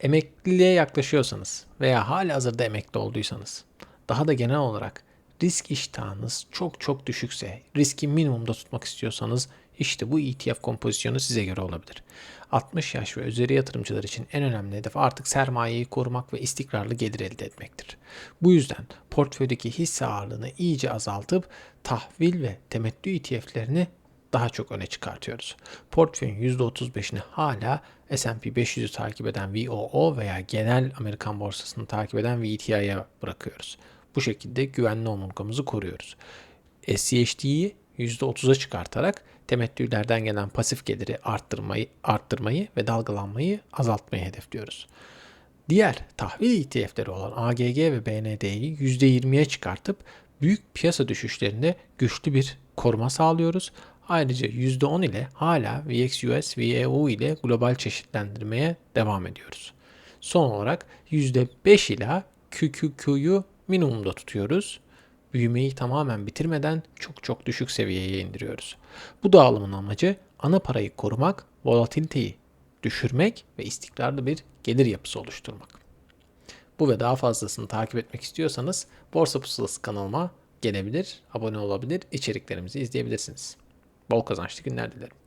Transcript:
Emekliliğe yaklaşıyorsanız veya hali hazırda emekli olduysanız, daha da genel olarak risk iştahınız çok çok düşükse, riski minimumda tutmak istiyorsanız işte bu ETF kompozisyonu size göre olabilir. 60 yaş ve üzeri yatırımcılar için en önemli hedef artık sermayeyi korumak ve istikrarlı gelir elde etmektir. Bu yüzden portföydeki hisse ağırlığını iyice azaltıp tahvil ve temettü ETF'lerini daha çok öne çıkartıyoruz. Portföyün %35'ini hala S&P 500'ü takip eden VOO veya genel Amerikan borsasını takip eden VTI'ye bırakıyoruz. Bu şekilde güvenli omurgamızı koruyoruz. SCHD'yi %30'a çıkartarak temettülerden gelen pasif geliri arttırmayı, arttırmayı ve dalgalanmayı azaltmayı hedefliyoruz. Diğer tahvil ETF'leri olan AGG ve BND'yi %20'ye çıkartıp büyük piyasa düşüşlerinde güçlü bir koruma sağlıyoruz. Ayrıca %10 ile hala VXUS, VEU ile global çeşitlendirmeye devam ediyoruz. Son olarak %5 ila QQQ'yu minimumda tutuyoruz. Büyümeyi tamamen bitirmeden çok çok düşük seviyeye indiriyoruz. Bu dağılımın amacı ana parayı korumak, volatiliteyi düşürmek ve istikrarlı bir gelir yapısı oluşturmak. Bu ve daha fazlasını takip etmek istiyorsanız Borsa Pusulası kanalıma gelebilir, abone olabilir, içeriklerimizi izleyebilirsiniz. Bol kazançlı günler dilerim.